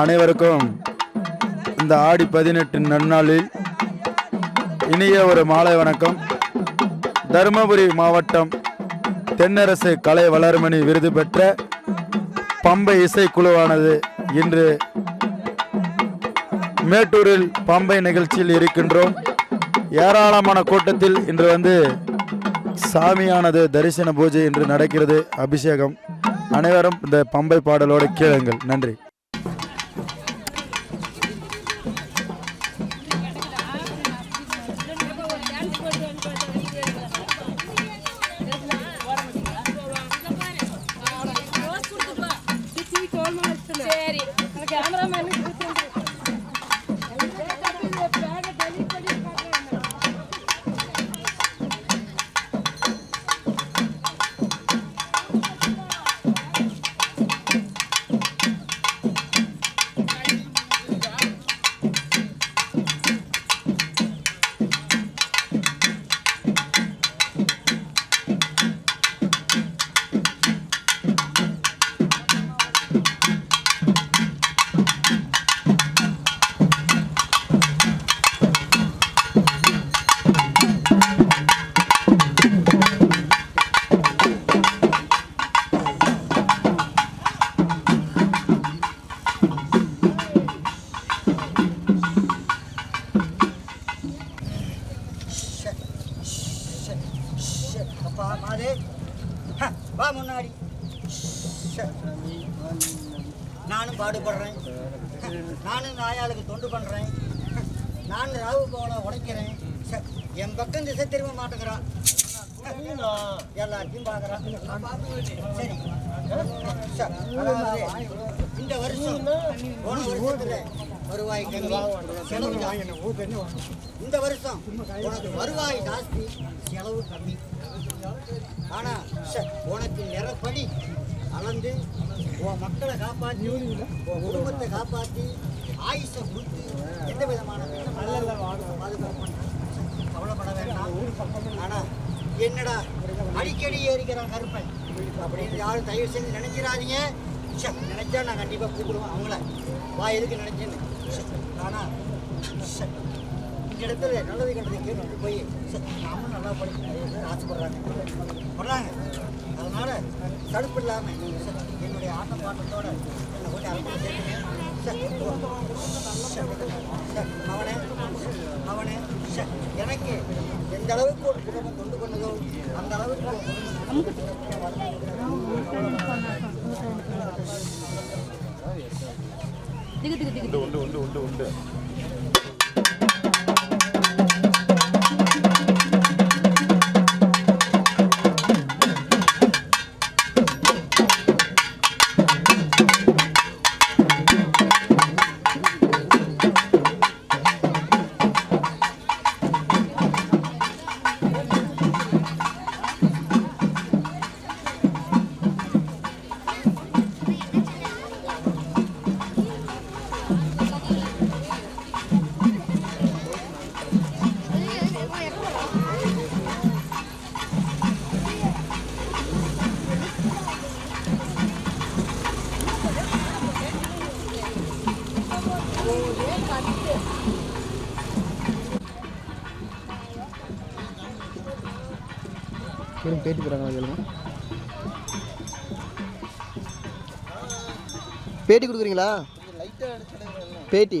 அனைவருக்கும் இந்த ஆடி பதினெட்டு நன்னாளில் இனிய ஒரு மாலை வணக்கம். தருமபுரி மாவட்டம் தென்னரசு கலை வளர்மணி விருது பெற்ற பம்பை இசைக்குழுவானது இன்று மேட்டூரில் பம்பை நிகழ்ச்சியில் இருக்கின்றோம். ஏராளமான கூட்டத்தில் இன்று வந்து சாமியானது தரிசன பூஜை இன்று நடக்கிறது. அபிஷேகம். அனைவரும் இந்த பம்பை பாடலோடு கேளுங்கள். நன்றி. அப்பா மாதே. வா முன்னாடி. நானும் பாடுபடுறேன். நானும் நாயாளுக்கு தொண்டு பண்ணுறேன் நானும் ராவு போல உடைக்கிறேன். என் பக்கம் திசை திரும்ப மாட்டேங்கிறான் எல்லாத்தையும் பார்க்குறான் சரி. இந்த வருஷம் போன வருஷத்தில் வருவாய் கம்மி செலவு ஜாஸ்தி. இந்த வருஷம் உனக்கு வருவாய் ஜாஸ்தி செலவு கம்மி. ஆனா ஷ, உனக்கு நிறப்படி அளந்து உன் மக்களை காப்பாற்றி உன் குடும்பத்தை காப்பாற்றி ஆயுஷை கொடுத்து எந்த விதமான பாதுகாப்பு பண்ண கவலைப்பட வேண்டாம். ஆனா என்னடா அடிக்கடி ஏறிக்கிறான் கருப்பன். அப்படின்னு யாரும் தயவு செஞ்சு நினைச்சிடாதீங்க ஷ, நினைச்சா நான் கண்டிப்பா கூப்பிடுவேன் அவங்கள. வா எதுக்கு நினைச்சேன்னு. ஷ, இந்த இடத்துல நல்லது கெட்டது கேட்டு போய் நாமும் நல்லா படிக்க ஆசைப்படுறாங்க படுறாங்க அதனால தடுப்பு இல்லாமல் என்னுடைய ஆட்டம் பாட்டத்தோட என்னை கொண்டு அரங்கத்தில் அவனே அவனே எனக்கு எந்த அளவுக்கு ஒரு குடும்பம் கொண்டு கொண்டதோ அந்த அளவுக்கு ഉണ്ട് கேளுங்க பேட்டி கேளுங்க பேட்டி கொடுக்குறீங்களா? பேட்டி.